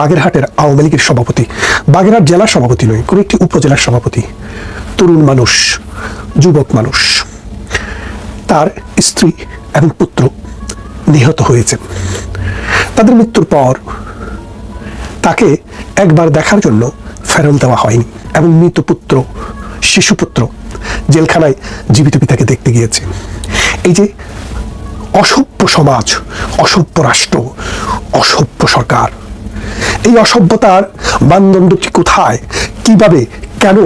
বাগেরহাটের আওয়ামী লীগের সভাপতি, বাগেরহাট জেলা সভাপতি নয়, কোনো একটি উপজেলার সভাপতি, তরুণ মানুষ, যুবক মানুষ। তার স্ত্রী এবং পুত্র নিহত হয়েছে। তাদের মৃত্যুর পর তাকে একবার দেখার জন্য ফেরত দেওয়া হয়নি এবং মৃত পুত্র শিশুপুত্র জেলখানায় জীবিত পিতাকে দেখতে গিয়েছে। এই যে অসভ্য সমাজ, অসভ্য রাষ্ট্র, অসভ্য সরকার এই অসভ্যতার মানদণ্ডটি কোথায়? কীভাবে? কেন?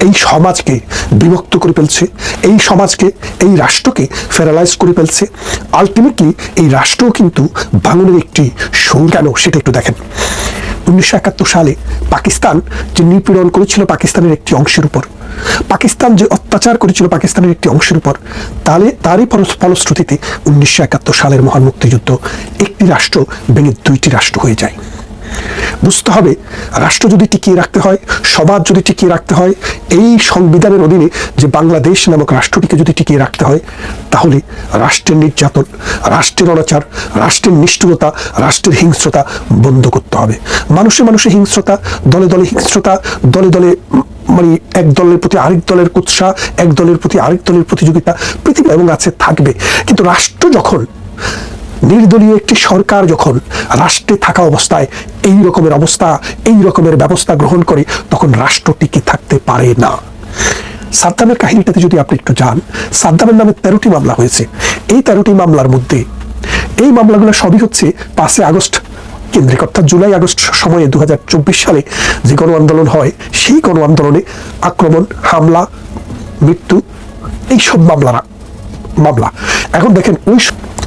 এই সমাজকে বিভক্ত করে ফেলছে? এই সমাজকে, এই রাষ্ট্রকে ফেরালাইজ করে ফেলছে? আলটিমেটলি এই রাষ্ট্রও কিন্তু বাঙালির একটি সুর কেন? সেটা একটু দেখেন। উনিশশো একাত্তর সালে পাকিস্তান যে নিপীড়ন করেছিল পাকিস্তানের একটি অংশের উপর, পাকিস্তান যে অত্যাচার করেছিল পাকিস্তানের একটি অংশের উপর তাহলে তারই ফলশ্রুতিতে উনিশশো একাত্তর সালের মহান মুক্তিযুদ্ধ একটি রাষ্ট্র ভেঙে দুইটি রাষ্ট্র হয়ে যায়। বুঝতে হবে, রাষ্ট্র যদি টিকিয়ে রাখতে হয়, সমাজ যদি টিকিয়ে রাখতে হয়, এই সংবিধানের অধীনে যে বাংলাদেশ নামক রাষ্ট্রটিকে যদি টিকিয়ে রাখতে হয়, তাহলে রাষ্ট্রের নির্যাতন, রাষ্ট্রের অনাচার, রাষ্ট্রের নিষ্ঠুরতা, রাষ্ট্রের হিংস্রতা বন্ধ করতে হবে। মানুষে মানুষে হিংস্রতা, দলে দলে হিংস্রতা, দলে দলে মানে এক দলের প্রতি আরেক দলের কুৎসা, এক দলের প্রতি আরেক দলের প্রতিযোগিতা, পৃথিবী এবং আছে, থাকবে। কিন্তু রাষ্ট্র যখন নির্দলীয় একটি সরকার যখন রাষ্ট্রে থাকা অবস্থায় এই রকমের অবস্থা, এই রকমের ব্যবস্থা গ্রহণ করে, তখন রাষ্ট্র টিকে থাকতে পারে না। সাদ্দামের কাহিনীটাতে যদি আপনি একটু যান, সাদ্দামের নামে তেরোটি মামলা হয়েছে। এই তেরোটি মামলার মধ্যে এই মামলাগুলো সবই হচ্ছে পাঁচই আগস্ট, কেন্দ্রিক অর্থাৎ জুলাই আগস্ট সময়ে দু হাজার চব্বিশ সালে যে গণ আন্দোলন হয়, সেই গণ আন্দোলনে আক্রমণ, হামলা, মৃত্যু, এইসব মামলারা, মামলা। এখন দেখেন ওই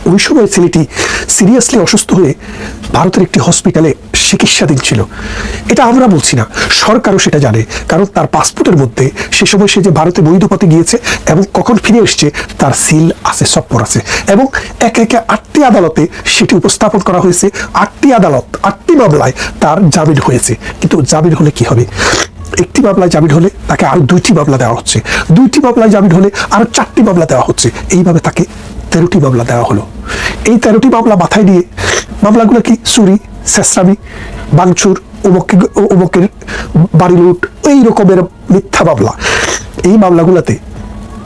ওই সময় ছেলেটি সিরিয়াসলি অসুস্থ হয়ে ভারতের একটি হসপিটালে চিকিৎসাধীন ছিল। এটা আমরা বলছি না। সরকারও সেটা জানে। কারণ তার পাসপোর্টের মধ্যে সে সময় সে যে ভারতে বৈধ পথে গিয়েছে এবং কখন ফিরে এসছে, তার সিল আছে, সপ্পর আছে। এবং একে একে আটটি আদালতে সেটি উপস্থাপন করা হয়েছে। আটটি আদালত, আটটি মামলায় তার জামিন হয়েছে। কিন্তু জামিন হলে কি হবে? একটি মামলায় জামিন হলে তাকে আরও দুইটি মামলা দেওয়া হচ্ছে। দুইটি মামলায় জামিন হলে আরও চারটি মামলা দেওয়া হচ্ছে। এইভাবে তাকে তেরোটি মামলা দেওয়া হলো। এই তেরোটি মামলা মাথায় নিয়ে মামলাগুলো কি চুরি, শেষরামি, বাংচুর উমকে উমকের বাড়ি লুট, এই রকমের মিথ্যা মামলা। এই মামলাগুলোতে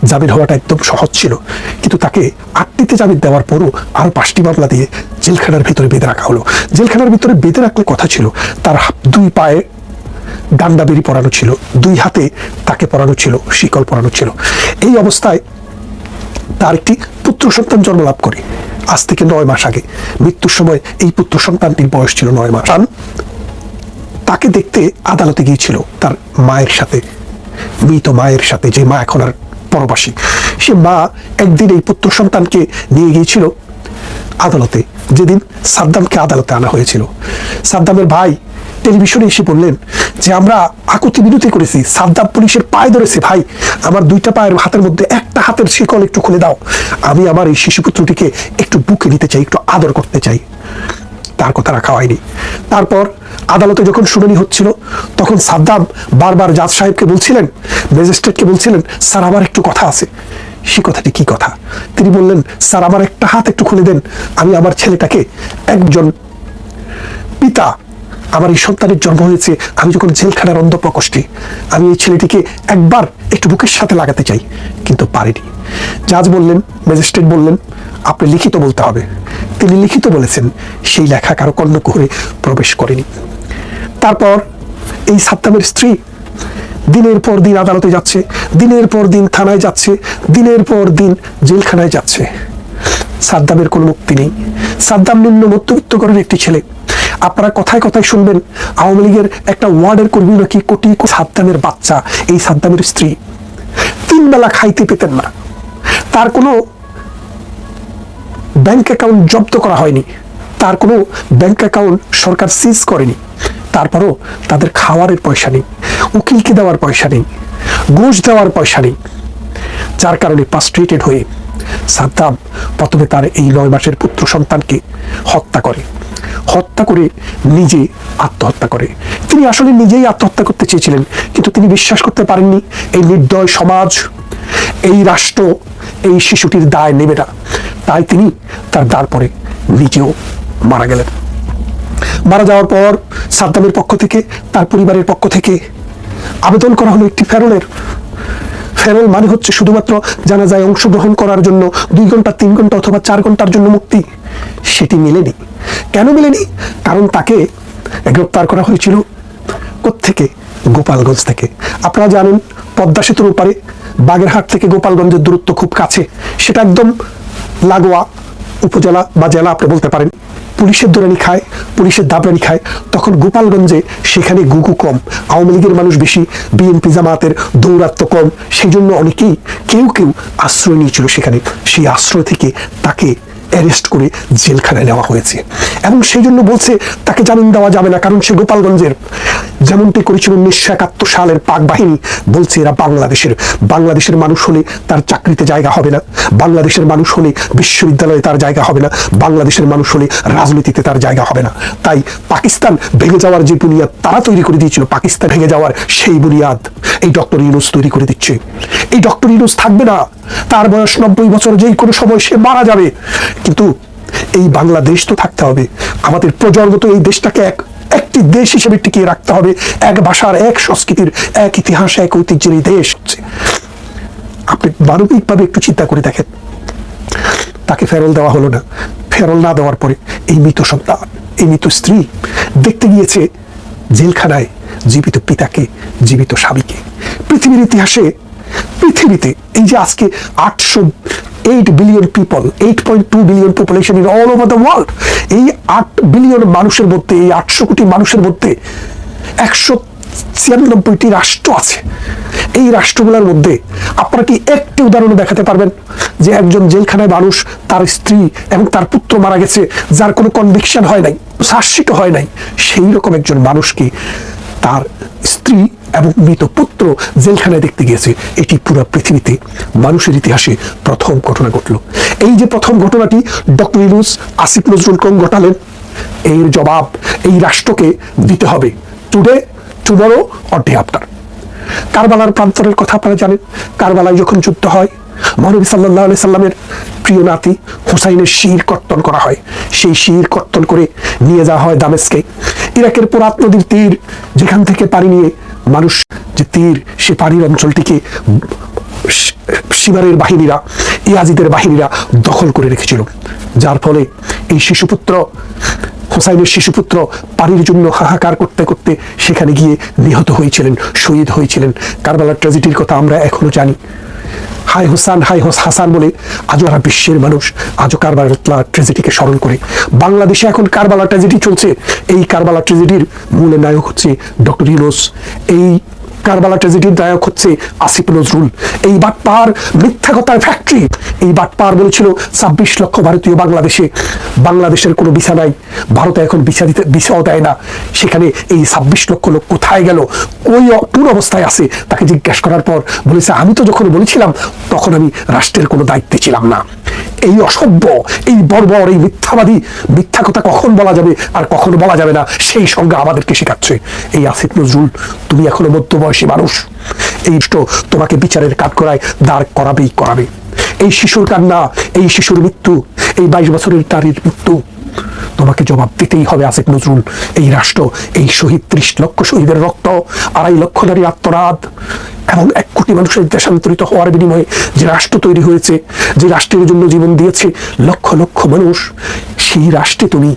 জামিন হওয়াটা একদম সহজ ছিল। কিন্তু তাকে আটটিতে জামিন দেওয়ার পরও আরও পাঁচটি মামলা দিয়ে জেলখানার ভিতরে বেঁধে রাখা হলো। জেলখানার ভিতরে বেঁধে রাখলে কথা ছিল, তার দুই পায়ে ডান্ডা বেরি পরানো ছিল, দুই হাতে তাকে পরানো ছিল, শিকল পরানো ছিল। এই অবস্থায় তার একটি পুত্র সন্তান জন্ম লাভ করে। আজ থেকে নয় মাস আগে। মৃত্যুর সময় এই পুত্র সন্তানটির বয়স ছিল নয় মাস। তাকে দেখতে আদালতে গিয়েছিল তার মায়ের সাথে। মৃত মায়ের সাথে। যে মা এখন আর পরবাসী। সে মা একদিন এই পুত্র সন্তানকে নিয়ে গিয়েছিল আদালতে। যেদিন সাদ্দামকে আদালতে আনা হয়েছিল। সাদ্দামের ভাই টেলিভিশনে এসে বললেন যে, আমরা আকুতি বিনতি করেছি। সাদ্দাম পুলিশের পায়ে ধরেছে, ভাই। আমার দুইটা পায়ের হাতের মধ্যে একটা হাতের শিকল একটু খুলে দাও। আমি আমার এই শিশুপুত্রটিকে একটু বুকে নিতে চাই, একটু আদর করতে চাই। তার কথা রাখা হয়নি। তারপর আদালতে যখন শুনানি হচ্ছিল, তখন সাদ্দাম বারবার জাজ সাহেবকে বলছিলেন, ম্যাজিস্ট্রেটকে বলছিলেন, স্যার, আমার একটু কথা আছে। সে কথাটি কি কথা? তিনি বললেন, স্যার, আমার একটা হাত একটু খুলে দেন। আমি আমার ছেলেটাকে একজন পিতা আমার এই সন্তানের জন্ম হয়েছে, আমি যখন জেলখানার অন্ধ প্রকোষ্ঠে আমি এই ছেলেটিকে একবার একটু বুকের সাথে লাগাতে চাই, কিন্তু পারিনি। জাজ বললেন, ম্যাজিস্ট্রেট বললেন, আপনি লিখিত বলতে হবে। তিনি লিখিত বলেছেন, সেই লেখা কারও কর্ণকুহরে প্রবেশ করেনি। তারপর এই সাদ্দামের স্ত্রী দিনের পর দিন আদালতে যাচ্ছে, দিনের পর দিন থানায় যাচ্ছে, দিনের পর দিন জেলখানায় যাচ্ছে। সাদ্দামের কোনো মুক্তি নেই। সাদ্দাম নিম্ন মধ্যবিত্ত ঘরের একটি ছেলে। আপনারা কথায় কথায় শুনবেন, আওয়ামী লীগের একটা ওয়ার্ডের কর্মী নাকি কোটি সাদ্দামের বাচ্চা, এই সাদ্দামের স্ত্রী। তিন বেলা খাইতে পেতেন না। তার কোনো ব্যাংক অ্যাকাউন্ট জব্দ করা হয়নি। তার কোনো ব্যাংক অ্যাকাউন্ট সরকার সিজ করেনি। তারপরও তাদের খাওয়ারের পয়সা নেই, উকিলকে দেওয়ার পয়সা নেই, ঘুষ দেওয়ার পয়সা নেই। যার কারণে পাস্ট্রেটেড হয়ে সাদ্দাম প্রথমে তার এই নয় মাসের পুত্র সন্তানকে হত্যা করে। হত্যা করে নিজে আত্মহত্যা করে। তিনি আসলে নিজেই আত্মহত্যা করতে চেয়েছিলেন, কিন্তু তিনি বিশ্বাস করতে পারেননি, এই নির্দয় সমাজ, এই রাষ্ট্র, এই শিশুটির দায় নেবে না। তাই তিনি তার দ্বার পরে নিজেও মারা গেলেন। মারা যাওয়ার পর সাদ্দামের পক্ষ থেকে, তার পরিবারের পক্ষ থেকে আবেদন করা হলো একটি ফেরলের ফেরল মানে হচ্ছে শুধুমাত্র জানাজায় অংশগ্রহণ করার জন্য দুই ঘণ্টা, তিন ঘণ্টা অথবা চার ঘণ্টার জন্য মুক্তি। সেটি মেলেনি। কেন মেলেনি? কারণ তাকে গ্রেপ্তার করা হয়েছিল থেকে গোপালগঞ্জ থেকে। আপনারা জানেন, পদ্মা সেতুর উপরে বাগেরহাট থেকে গোপালগঞ্জের দূরত্ব খুব কাছে। সেটা একদম লাগোয়া উপজেলা বা জেলা, আপনি বলতে পারেন। পুলিশের দোরানি খায়, পুলিশের দাবরানি খায়, তখন গোপালগঞ্জে সেখানে গুগু কম, আওয়ামী লীগের মানুষ বেশি, বিএনপি জামাতের দৌরাত্ম কম সেই জন্য অনেকেই কেউ কেউ আশ্রয় নিয়েছিল সেখানে। সেই আশ্রয় থেকে তাকে অ্যারেস্ট করে জেলখানায় নেওয়া হয়েছে। এবং সেই জন্য বলছে, তাকে জামিন দেওয়া যাবে না, কারণ সে গোপালগঞ্জের। যেমনটি করেছিল উনিশশো একাত্তর সালের পাক বাহিনী, বলছে এরা বাংলাদেশের। বাংলাদেশের মানুষ হলে তার চাকরিতে জায়গা হবে না। বাংলাদেশের মানুষ হলে বিশ্ববিদ্যালয়ে তার জায়গা হবে না। বাংলাদেশের মানুষ হলে রাজনীতিতে তার জায়গা হবে না। তাই পাকিস্তান ভেঙে যাওয়ার যে বুনিয়াদ তারা তৈরি করে দিয়েছিল, পাকিস্তান ভেঙে যাওয়ার সেই বুনিয়াদ এই ডক্টর ইউনুস তৈরি করে দিচ্ছে। এই ডক্টর ইউনুস থাকবে না। তার বয়স নব্বই বছর, যেই কোনো সময় সে মারা যাবে। কিন্তু এই বাংলাদেশ তো থাকতে হবে। আমাদের প্রজন্মত এই দেশটাকে এক একটি দেশ হিসেবে টিকিয়ে রাখতে হবে। এক ভাষার, এক সংস্কৃতির, এক ইতিহাস, এক ঐতিহ্যের এই দেশ। হচ্ছে আপনি মানবিকভাবে একটু চিন্তা করে দেখেন। তাকে ফেরল দেওয়া হলো না। ফেরল না দেওয়ার পরে এই মৃত সন্তান, এই মৃত স্ত্রী দেখতে গিয়েছে জেলখানায় জীবিত পিতাকে, জীবিত স্বামীকে। পৃথিবীর ইতিহাসে, পৃথিবীতে এই যে আজকে আটশো eight billion people eight point two billion population in all over the world এই আট বিলিয়ন মানুষের মধ্যে, এই আটশো কোটি মানুষের মধ্যে একশো ছিয়ানব্বইটি রাষ্ট্র আছে। এই রাষ্ট্রগুলোর মধ্যে আপনারা কি একটি উদাহরণ দেখাতে পারবেন যে একজন জেলখানায় মানুষ, তার স্ত্রী এবং তার পুত্র মারা গেছে, যার কোনো কনভিকশন হয় নাই, শাসিত হয় নাই, সেই রকম একজন মানুষকে তার স্ত্রী এবং মৃত পুত্র জেলখানায় দেখতে গিয়েছে। এটি পুরো পৃথিবীতে মানুষের ইতিহাসে প্রথম ঘটনা ঘটল। এই যে প্রথম ঘটনাটি ডক্টর ইউনুস আসিফ নজরুল কম ঘটালেন, এর জবাব এই রাষ্ট্রকে দিতে হবে। Today tomorrow or day after কারবালার প্রান্তরের কথা আপনারা জানেন। কারবালায় যখন যুদ্ধ হয়, মহানবী সাল্লাহ আলি সাল্লামের প্রিয় নাতি হুসাইনের শির কর্তন করা হয়। সেই শির কর্তন করে নিয়ে যাওয়া হয় দামেস্কে। ইরাকের পোরাত নদীর তীর যেখান থেকে পাড়ি নিয়ে মানুষ যে তীর, সে পানির অঞ্চলটিকে শিবারের বাহিনীরা, ইয়াজিদের বাহিনীরা দখল করে রেখেছিল। যার ফলে এই শিশুপুত্র, হোসাইনের শিশুপুত্র পানির জন্য হাহাকার করতে করতে সেখানে গিয়ে নিহত হয়েছিলেন, শহীদ হয়েছিলেন। কারবালার ট্র্যাজেডির কথা আমরা এখনও জানি। হাই হোসান, হাই হোস হাসান বলে আজও আর বিশ্বের মানুষ। আজও কারবালা ট্র্যাজেডিকে স্মরণ করে। বাংলাদেশে এখন কারবালা ট্রেজেডি চলছে। এই কারবালা ট্রেজেডির মূল নায়ক হচ্ছে ডক্টর ইউনুস। এই কারবালা ট্র্যাজেডির নায়ক হচ্ছে আসিফ নজরুল। এই বাটপার মিথ্যা কথার ফ্যাক্টরি এই বাটপার বলেছিল, ছাব্বিশ লক্ষ ভারতীয় বাংলাদেশে বাংলাদেশের কোনো বিছা নাই। ভারতে এখন বিছা দিতে বিছাও দেয় না। সেখানে এই ছাব্বিশ লক্ষ লোক কোথায় গেল? ওই কোন অবস্থায় আছে। তাকে জিজ্ঞাসা করার পর বলেছে, আমি তো যখন বলেছিলাম, তখন আমি রাষ্ট্রের কোনো দায়িত্বে ছিলাম না। এই অসভ্য, এই বর্বর, এই মিথ্যাবাদী মিথ্যা কথা কখন বলা যাবে আর কখন বলা যাবে না? সেই সঙ্গে আমাদেরকে শেখাচ্ছে। এই আসিফ নজরুল, তুমি এখনও মধ্যবয়সী মানুষ। এই তোমাকে বিচারের কাঠ করায় দাঁড় করাবেই করাবে। এই শিশুর কান্না, এই শিশুর মৃত্যু, এই বাইশ বছরের তারির মৃত্যু, তোমাকে জবাব দিতেই হবে আসিফ নজরুল। এই রাষ্ট্র, এই শহীদ ত্রিশ লক্ষ শহীদের রক্ত, আড়াই লক্ষ নারী আত্মরাধ এবং এক কোটি মানুষের দেশান্তরিত হওয়ার বিনিময়ে যে রাষ্ট্র তৈরি হয়েছে, যে রাষ্ট্রের জন্য জীবন দিয়েছে লক্ষ লক্ষ মানুষ, সেই রাষ্ট্রে তুমি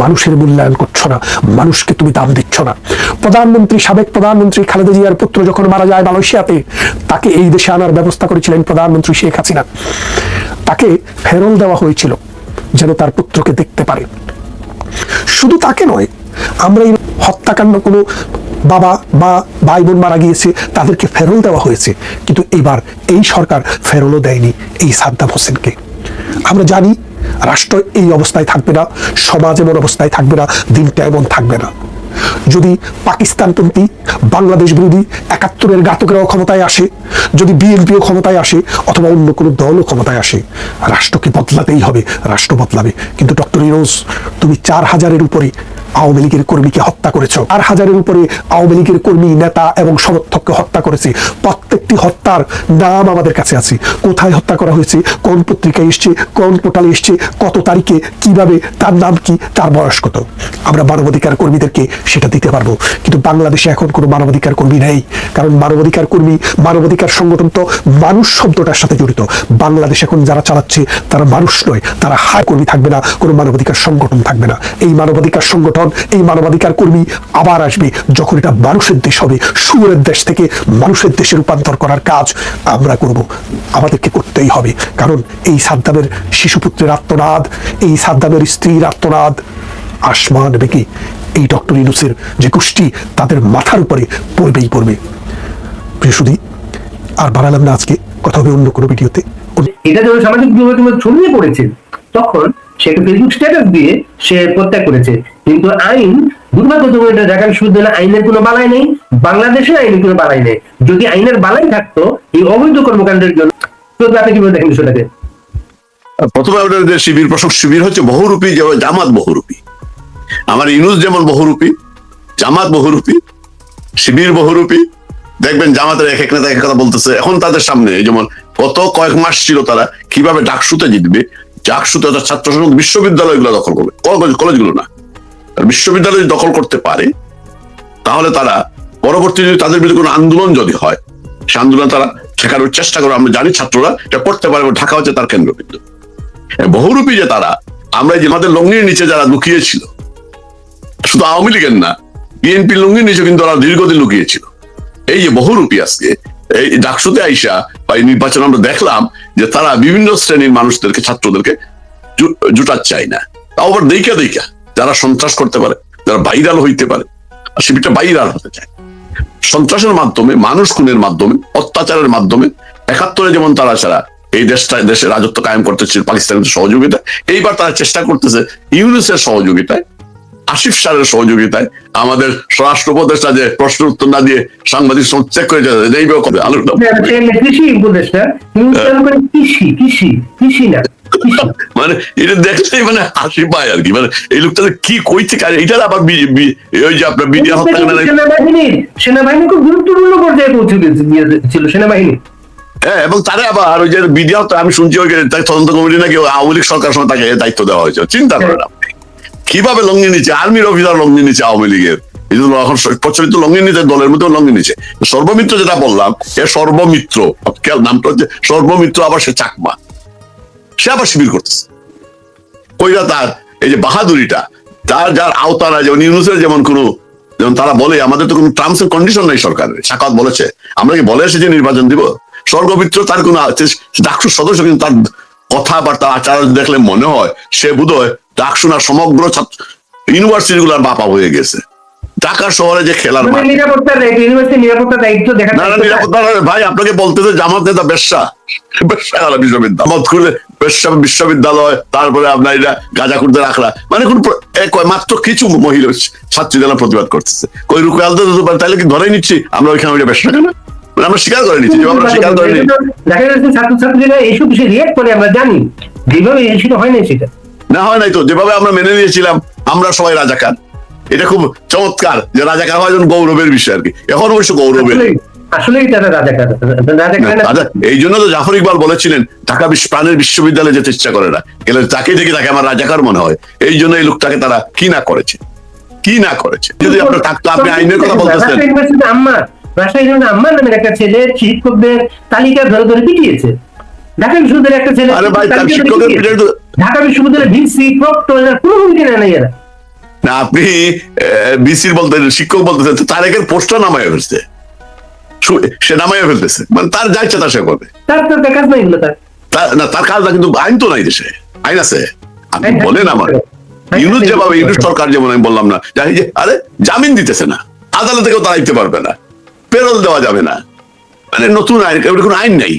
মানুষের মূল্যায়ন করছ না, মানুষকে তুমি দাম দিচ্ছ না। প্রধানমন্ত্রী, সাবেক প্রধানমন্ত্রী খালেদা জিয়ার পুত্র যখন মারা যায় মালয়েশিয়াতে, তাকে এই দেশে আনার ব্যবস্থা করেছিলেন প্রধানমন্ত্রী শেখ হাসিনা। তাকে ফেরল দেওয়া হয়েছিল যেন তার পুত্রকে দেখতে পারে। শুধু তাকে নয়, আমরা এই হত্যাকাণ্ড কোনো বাবা বা ভাই বোন মারা গিয়েছে, তাদেরকে ফেরল দেওয়া হয়েছে। কিন্তু এবার এই সরকার ফেরলও দেয়নি এই সাদ্দাম হোসেনকে। আমরা জানি রাষ্ট্র এই অবস্থায় থাকবে না, সমাজ এমন অবস্থায় থাকবে না, দিনটা এমন থাকবে না। যদি পাকিস্তানপন্থী, বাংলাদেশ বিরোধী, একাত্তরের ঘাতকেরাও ক্ষমতায় আসে, যদি বিএনপিও ক্ষমতায় আসে, অথবা অন্য কোনো দলও ক্ষমতায় আসে, রাষ্ট্রকে বদলাতেই হবে, রাষ্ট্র বদলাবে। কিন্তু ডক্টর ইরোজ তুমি চার হাজারের উপরে আওয়ামী লীগের কর্মীকে হত্যা করেছ। আর হাজারের উপরে আওয়ামী লীগের কর্মী, নেতা এবং সমর্থককে হত্যা করেছে। প্রত্যেকটি হত্যার নাম আমাদের কাছে আছে। কোথায় হত্যা করা হয়েছে? কোন পত্রিকায় এসছে? কোন পোর্টালে এসছে? কত তারিখে? কীভাবে? তার নাম কি? তার বয়স কত? আমরা মানবাধিকার কর্মীদেরকে সেটা দিতে পারব। কিন্তু বাংলাদেশে এখন কোনো মানবাধিকার কর্মী নেই। কারণ মানবাধিকার কর্মী, মানবাধিকার সংগঠন তো মানুষ শব্দটার সাথে জড়িত। বাংলাদেশ এখন যারা চালাচ্ছে, তারা মানুষ নয়। তারা হায় কর্মী থাকবে না, কোনো মানবাধিকার সংগঠন থাকবে না। এই মানবাধিকার সংগঠন এই মানবাধিকার কর্মী আবার আসবে। যখন এটা মানুষের দেশ হবে সুরের দেশ থেকে মানুষের দেশে রূপান্তর করার কাজ আমরা করব। আমাদেরকে করতেই হবে। কারণ এই সাদ্দামের শিশুপুত্রের আত্মনাদ, এই সাদ্দামের স্ত্রীর আত্মনাদ, আসমান বেঁকে এই ডক্টর ইনুসের যে গোষ্ঠী, তাদের মাথার উপরে পড়বেই পড়বে। প্রিয় সুধী, আর বাড়ালাম না আজকে, কথা হবে অন্য কোনো ভিডিওতে। এটা যখন সামাজিক ছড়িয়ে পড়েছে, তখন সে ফেসবুক স্ট্যাটাস দিয়ে সে প্রত্যাগ করেছে। কিন্তু আইন দুর্ভাগ্যজনক এটা ঢাকা আইনের কোনো বালাই নেই, বাংলাদেশের আইনের কোনো বালাই নেই। যদি আইনের বালাই থাকতো, এই অবৈধ কর্মকাণ্ডের জন্য তো আপনি কীভাবে দেখেন প্রথমে যে শিবির শিবির হচ্ছে বহুরূপী, যেমন জামাত বহুরূপী। আমার ইনুস যেমন বহুরূপী, জামাত বহুরূপী, শিবির বহুরূপী। দেখবেন জামাতের এক এক নেতা এক কথা বলতেছে। এখন তাদের সামনে যেমন গত কয়েক মাস ছিল তারা কীভাবে ডাকসুতে জিতবে ডাকসুতে অর্থাৎ ছাত্র সংসদ বিশ্ববিদ্যালয়গুলো দখল করবে। কলেজ কলেজগুলো না। বিশ্ববিদ্যালয় দখল করতে পারে, তাহলে তারা পরবর্তী যদি তাদের বিরুদ্ধে কোনো আন্দোলন যদি হয়, সে আন্দোলন তারা ঠেকানোর চেষ্টা করে আমরা জানি ছাত্ররা এটা করতে পারে ঢাকা হচ্ছে তার কেন্দ্রবিন্দু। বহুরূপী যে তারা, আমরা যে আমাদের লগ্নির নিচে যারা লুকিয়েছিল, শুধু আওয়ামী লীগের না বিএনপি লুঙ্গির নিচে কিন্তু ওরা দীর্ঘদিন লুকিয়েছিল। এই যে বহুরূপী আজকে এই ডাকসুতে আইসা বা এই নির্বাচন আমরা দেখলাম যে তারা বিভিন্ন শ্রেণির মানুষদেরকে, ছাত্রদেরকে জুটার চায় না। তাও আবার দেখা দেখা যারা সন্ত্রাস করতে পারে, যারা বাইরাল হইতে পারে শিবিরটা বাইরাল হতে চায়। সন্ত্রাসের মাধ্যমে, মানুষ খুনের মাধ্যমে, অত্যাচারের মাধ্যমে, একাত্তরে যেমন তারা ছাড়া এই দেশটা, দেশে রাজত্ব কায়েম করতেছে, পাকিস্তানের সহযোগিতা, এইবার তারা চেষ্টা করতেছে ইউনিসের সহযোগিতায় আসিফ সারের সহযোগিতায় আমাদের স্বরাষ্ট্র উপদেষ্টা যে প্রশ্ন উত্তর না দিয়ে সাংবাদিক চেক করে যাচ্ছে কবে? আলোচনা কৃষি উপদেশটা কিন্তু উচ্চারণ করে কৃষি কৃষি কৃষি না মানে এটা দেখলেই মানে হাসি পায় আর কি। মানে এই লোকটা কি কই থেকে আর এটার আবার বি- বি- ওই যে আপনার বিডিআর হত্যাকাণ্ড সেনাবাহিনীর সেনাবাহিনী খুব গুরুত্বপূর্ণ পর্যায়ে পৌঁছে গিয়েছিল সেনাবাহিনী। হ্যাঁ এবং তারা আবার ওই যে তো আমি শুনছি ওই তাই তদন্ত কমিটি নাকি আওয়ামী লীগ সরকার সময় তাকে দায়িত্ব দেওয়া হয়েছে। চিন্তা করেন আপনি। কীভাবে লঙ্গি নিচ্ছে আর্মির অফিসার লঙ্গি নিচ্ছে আওয়ামী লীগের। এখন প্রচলিত লঙ্গি নিচ্ছে দলের লঙ্গি নিচ্ছে সর্বমিত্র যেটা বললাম, এ সর্বমিত্র নামটা হচ্ছে সর্বমিত্র, আবার সে চাকমা। সে আবার শিবির করতেছে। কইরা তার, এই যে বাহাদুরিটা, তার যার আওতারা যেমন ইউনুসের যেমন কোনো, যেমন তারা বলে, আমাদের তো কোনো টার্মস এন্ড কন্ডিশন নেই সরকারের। সাকাত বলেছে। আমরা কি বলে এসেছি নির্বাচন দিব? স্বর্গমিত্র তার কোনো ডাকসুর সদস্য কিন্তু তার কথাবার্তা আচার দেখলে মনে হয়, সে বোধ হয় ডাকসু না সমগ্র ইউনিভার্সিটি গুলার বাপা হয়ে গেছে। ঢাকা শহরে যে খেলার মাঠ। মানে ভাই আপনাকে বলতেছে জামাত নেতা বেশ্যা। গেল বিশ্ববিদ্যালয়। বেশ্যা বিশ্ববিদ্যালয় তারপরে আপনার এটা গাজা করতে রাখলা মানে কোন মাত্র কিছু মহিলা ছাত্রী প্রতিবাদ করতেছে। কই রুকে আলতে পারে তাহলে কি ধরেই নিচ্ছি? আমরা ওইখানে ওইটা বেশ্যা কেন? মানে আমরা স্বীকার করে নিচ্ছি আমরা স্বীকার করে নিচ্ছি। দেখা যাচ্ছে ছাত্রছাত্রীরা এইসব বিষয়ে রিয়েক্ট করে আমরা জানি। যেভাবে সেটা হয় না সেটা। না হয় নাই তো যেভাবে আমরা মেনে নিয়েছিলাম আমরা সবাই রাজাকার। এটা খুব চমৎকার যে রাজাকার হয় যেন গৌরবের বিষয় আর কি। এখন অবশ্য গৌরবের। আসলেই তারা রাজাকার রাজাকার এই জন্য তো জাফর ইকবাল বলেছিলেন ঢাকা প্রাণের বিশ্ববিদ্যালয়ে যেতে ইচ্ছা করে না। গেলে তাকে দেখে তাকে আমার রাজাকার মনে হয়। এই জন্য এই লোকটাকে তারা কি না করেছে? কি না করেছে? যদি আপনার থাকতো আপনি আইনের কথা বলতেছেন। আম্মা রাজশাহী ইউনিভার্সিটি আম্মা নামের একটা ছেলে শিক্ষকদের তালিকা ধরে ধরে পিটিয়েছে। ঢাকা বিশ্ববিদ্যালয়ের একটা ছেলে তার ঢাকা বিশ্ববিদ্যালয়ের ভিসি প্রক্টর এরা কোনো ভূমিকা এরা। না আপনি বিসির বলতে শিক্ষক বলতেছেন তারেকের পোস্টটা নামায় ফেলছে। সে নামায় ফেলতেছে। মানে তার যা ইচ্ছা তা সে করবে। তার তো কাজ নাই তার। না তার কাজ না কিন্তু আইন তো নাই দেশে। আইন আছে। আপনি বলেন আমার। ইউনুস যেভাবে ইউনুস সরকার যেমন আমি বললাম না জানি যে আরে জামিন দিতেছে না। আদালতে কেউ দাঁড়াইতে পারবে না। পেরোল দেওয়া যাবে না। মানে নতুন আইন কোনো আইন নেই।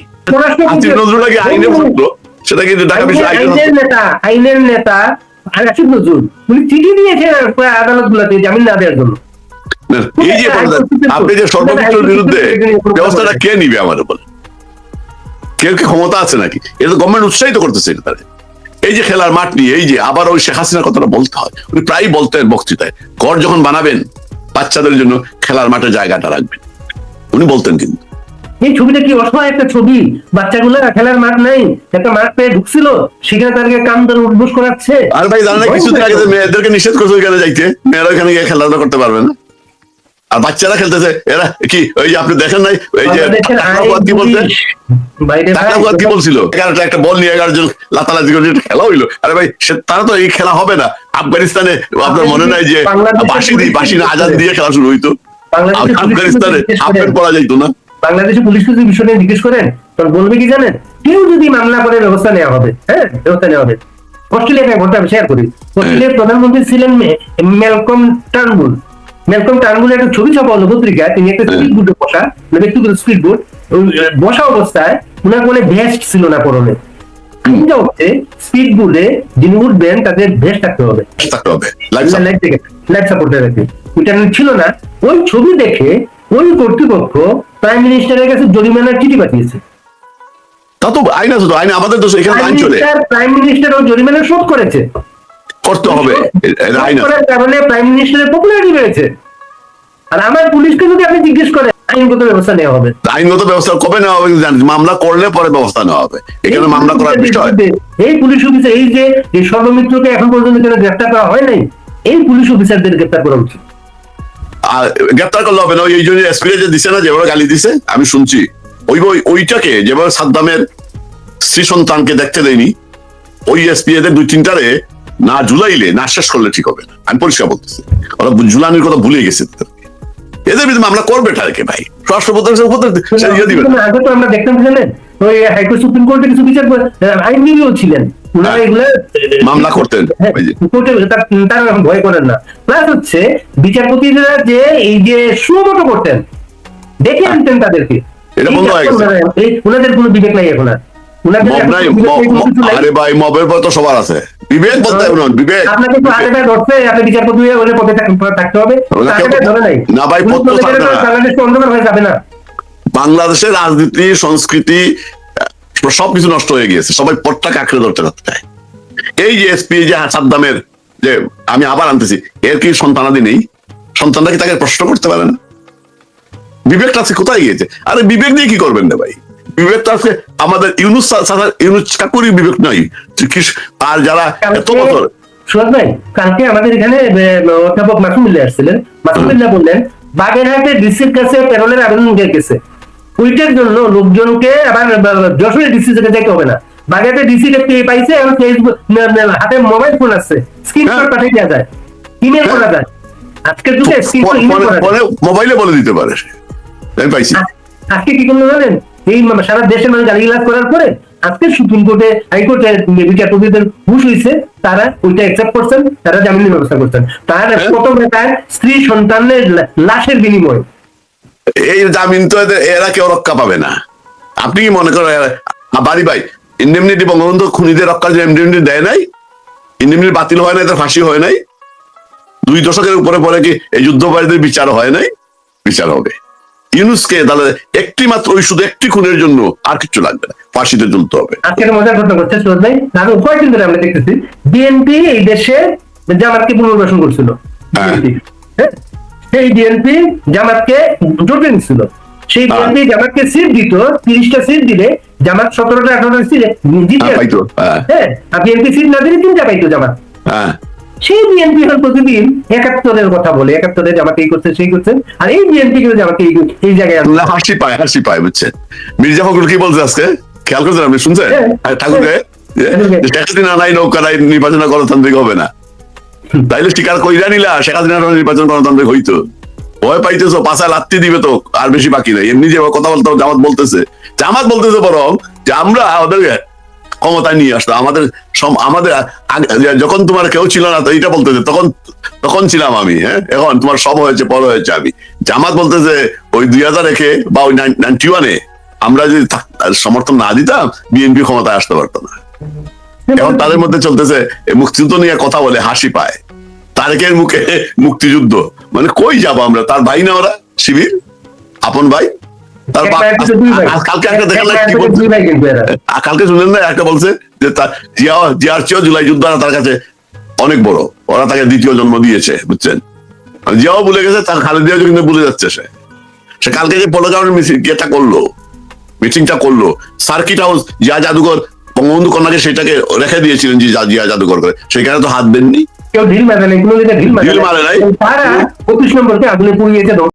নজরুল আগে আইনে পড়তো সেটা কিন্তু ঢাকা আইনের নেতা আইনের নেতা আসিফ নজরুল। উনি চিঠি দিয়েছেন আদালত গুলাতে জামিন না দেওয়ার জন্য। এই যে আপনি যে সর্বমিত্রের বিরুদ্ধে ব্যবস্থাটা কে নিবে আমার বলে কেউ কি ক্ষমতা আছে নাকি? এটা তো গভর্নমেন্ট উৎসাহিত করতেছে এটা তাদের এই যে খেলার মাঠ নিয়ে এই যে আবার ওই শেখ হাসিনার কথাটা বলতে হয়। উনি প্রায় বলতেন বক্তৃতায় ঘর যখন বানাবেন বাচ্চাদের জন্য খেলার মাঠে জায়গাটা রাখবেন। উনি বলতেন কিন্তু। এই ছবিটা কি অসহায় একটা ছবি? বাচ্চাগুলো খেলার মাঠ নাই একটা মাঠ পেয়ে ঢুকছিল সেখানে তাদেরকে কাম ধরে উদ্বোস করাচ্ছে। আর ভাই জানেন না কিছুদিন আগে মেয়েদেরকে নিষেধ করছে ওইখানে যাইতে মেয়েরা ওইখানে গিয়ে খেলাধুলা করতে পারবে না। আর বাচ্চারা খেলতেছে এরা কি ওই যে আপনি দেখেন নাই ওই যে কি বলতে বলছিল? এগারোটা একটা বল নিয়ে এগারো জন লাতালাতি করে খেলা হইল। আরে ভাই তারা তো এই খেলা হবে না। আফগানিস্তানে আপনার মনে নাই যে বাসি বাসি আজাদ দিয়ে খেলা শুরু হইতো? আফগানিস্তানে প্যান্ট পরা যাইতো না? বাংলাদেশের পুলিশকে যদি বিষয়টা জিজ্ঞেস করেন তখন বলবে কি জানেন? কেউ যদি মামলা করে ব্যবস্থা নেওয়া হবে হ্যাঁ ব্যবস্থা নেওয়া হবে। অস্ট্রেলিয়া একটা ঘটনা শেয়ার করি। অস্ট্রেলিয়ার প্রধানমন্ত্রী ছিলেন মে- ম্যালকম টার্নবুল। ম্যালকম টার্নবুল একটা ছবি ছাপা হলো পত্রিকায়। তিনি একটা স্পিড বোর্ডে বসা মানে ব্যক্তিগত স্পিড বোর্ড বসা অবস্থায় ওনার কোনো ভেস্ট ছিল না পরনে। স্পিড বোর্ডে যিনি উঠবেন তাদের ভেস্ট থাকতে হবে। লাইফ থেকে লাইফ সাপোর্টার ছিল না। ওই ছবি দেখে ওই কর্তৃপক্ষ প্রাইম মিনিস্টারের কাছে জরিমানার চিঠি পাঠিয়েছে? তা তো আইন আছে তো আইন আমাদের তো এখানে আইন চলে। প্রাইম মিনিস্টার ওই জরিমানা শোধ করেছে। করতে হবে আইন করার কারণে প্রাইম মিনিস্টারের পপুলারিটি বেড়েছে। আর আমার পুলিশকে যদি আপনি জিজ্ঞেস করেন আইনগত ব্যবস্থা নেওয়া হবে। আইনগত ব্যবস্থা কবে নেওয়া হবে মামলা করলে পরে ব্যবস্থা নেওয়া হবে। এখানে মামলা করার বিষয়। এই পুলিশ অফিসার এই যে এই সর্বমিত্রকে এখন পর্যন্ত গ্রেফতার করা হয় নাই এই পুলিশ অফিসারদের গ্রেফতার করা উচিত। গ্রেপ্তার করলে হবে না, ওই জন্য এসপি যে দিছে না, যেভাবে গালি দিছে, আমি শুনছি। ওই ওই ওইটাকে যেভাবে সাদ্দামের স্ত্রী সন্তানকে দেখতে দেয়নি, ওই এসপি এদের দুই তিনটারে না জুলাইলে না শেষ করলে ঠিক হবে না। আমি পরিষ্কার বলতেছি। ওরা জুলানির কথা ভুলে গেছে। এদের বিরুদ্ধে মামলা করবে তাদেরকে ভাই। রাষ্ট্রপতি উপর সে দিয়ে দিবে কিন্তু আগে তো আমরা দেখতাম জানেন ওই হাইকোর্ট সুপ্রিম কোর্টে কিছু বিচার আইনজীবীও ছিলেন। ওনারা। এগুলো মামলা করতেন। হ্যাঁ, তার- এখন ভয় করেন না। প্লাস হচ্ছে বিচারপতিরা যে এই যে সুমতো করতেন ডেকে আনতেন তাদেরকে। হয়ে গেছে। ওনারা- এই ওনাদের কোনো বিবেক নাই এখন আর। ওনাদের মব এখন নাই বিবেক ম- নাই, কোনো ম- কিছু নাই। আরে ভাই মবের পর তো সবার আছে। বিবেক বলতে বিবেক। আপনাকে তো হাতে পায়ে আপনি বিচারপতি হয়ে ওদের পথে থাকতে হবে। না ভাই, থাকবে না। বাংলাদেশের রাজনীতি সংস্কৃতি সবকিছু নষ্ট হয়ে গিয়েছে। সবাই পটটাকে আঁকড়ে ধরতে ধরতে চায় এই যে এসপি যে সাদ্দামের যে আমি আবার আনতেছি এর কি সন্তানাদি নেই? সন্তানরা কি তাকে প্রশ্ন করতে পারে না? বিবেকটা আছে কোথায় গিয়েছে? আরে বিবেক দিয়ে কি করবেন না ভাই? আছে আমাদের ইউনুস ইউনুস চাকুরি বিবেক নাই আর যারা এত বছর কালকে আমাদের এখানে অধ্যাপক মাসুমিল্লা আসছিলেন। মাসুমিল্লা বললেন বাগেরহাটে ডিসির কাছে প্যারোলের আবেদন গেছে। ওইটার জন্য লোকজনকে আবার আহ, যশোরের ডিসি থেকে যাইতে হবে না। বাগেরহাটে ডিসি পাইছে এখন ফেসবুক হাতে মোবাইল ফোন আছে স্ক্রিনশট হ্যাঁ। পাঠিয়ে দেওয়া যায়। ইমেল করা যায়। আজকের যুগে মোবাইলে বলে দিতে পারে। আমি পাইছি। আজকে কি করল জানেন? এই সারা দেশের মানুষ গালিগালাজ করার পরে আজকে সুপ্রিম কোর্টে হাইকোর্টে বিচারপতিদের হুশ হয়েছে তারা ওইটা অ্যাকসেপ্ট করছেন তারা জামিনের ব্যবস্থা করছেন। তার প্রথম তার স্ত্রী সন্তানের লাশের বিনিময় এই জামিন তো এরা কেউ রক্ষা পাবে না। আপনি কি মনে করেন বাড়ি ভাই ইন্ডেমনিটি বঙ্গবন্ধু খুনিদের রক্ষা যে ইন্ডেমনিটি দেয় নাই? ইন্ডেমনিটি বাতিল হয় নাই তার ফাঁসি হয় নাই? দুই দশকের উপরে পরে কি এই যুদ্ধবাড়িদের বিচার হয় নাই? বিচার হবে। ইউনুসকে তাহলে একটি মাত্র ওই শুধু একটি খুনের জন্য আর কিছু লাগবে না। ফাঁসিতে ঝুলতে হবে। আজকে মজার ঘটনা করছে সুরজ ভাই। আরও কয়েকদিন ধরে আমরা দেখতেছি বিএনপি এই দেশে জামাতকে পুনর্বাসন করছিল। হ্যাঁ? সেই বিএনপি জামাতকে জোটে নিচ্ছিল সেই হ্যাঁ। বিএনপি জামাতকে সিট দিত তিরিশটা সিট দিলে জামাত সতেরোটা আঠারোটা সিট জিতে হ্যাঁ। হ্যাঁ। হ্যাঁ আর বিএনপি সিট না দিলে তিনটা পাইতো জামাত হ্যাঁ সেই বিএনপি এখন প্রতিদিন একাত্তরের কথা বলে একাত্তরে জামাতে এই করছে সেই করছে আর এই বিএনপি কিন্তু জামাতে এই এই জায়গায়। হাসি পায় হাসি পায় বুঝছেন মির্জা ফখরুল কি বলছে আজকে খেয়াল করছেন আপনি শুনছেন হ্যাঁ। ঠাকুরকে। শেখ নাই নৌকা নাই নির্বাচন গণতান্ত্রিক হবে না তাইলে স্বীকার কইরা নিলা শেখ হাসিনা নির্বাচন গণতান্ত্রিক হইতো। ভয় পাইতেছো পাশায় লাত্তি দিবে তো আর বেশি বাকি নাই। এমনি যে কথা বলতে জামাত বলতেছে। জামাত বলতেছে বরং যে আমরা ওদেরকে ক্ষমতা নিয়ে আসতো আমাদের আমাদের যখন তোমার কেউ ছিল না তো এইটা বলতেছে তখন তখন ছিলাম আমি হ্যাঁ? এখন তোমার সব হয়েছে পর হয়েছে আমি। জামাত বলতেছে ওই দুই হাজার একে বা ওই নাইনটি ওয়ানে আমরা যদি সমর্থন না দিতাম বিএনপি ক্ষমতায় আসতে পারতো না। এখন তাদের মধ্যে চলতেছে মুক্তিযুদ্ধ নিয়ে কথা বলে হাসি পায়। তারেকের মুখে মুক্তিযুদ্ধ। মানে কই যাব আমরা? তার ভাই না ওরা? শিবির? আপন ভাই? তার কালকে একটা কি বলছে? কালকে শুনলেন না? একটা বলছে যে তার জিয়া জিয়ার চেয়েও জুলাই যোদ্ধারা তার কাছে অনেক বড়। ওরা তাকে দ্বিতীয় জন্ম দিয়েছে বুঝছেন? জিয়াও ভুলে গেছে তার খালেদিয়াও কিন্তু ভুলে যাচ্ছে সে। সে কালকে যে পলগ্রাউন্ড মিছিল ইয়েটা করল মিটিংটা করল সার্কিট হাউস জিয়া জাদুঘর বঙ্গবন্ধু কন্যাকে সেটাকে রেখে দিয়েছিলেন যে জিয়া জাদুঘর করে। সেখানে তো হাত দেননি। কেউ ঢিল মারে না এগুলো ঢিল মারে। তারা পঁচিশ নম্বরকে আগুনে পুড়িয়েছে ধ্বংস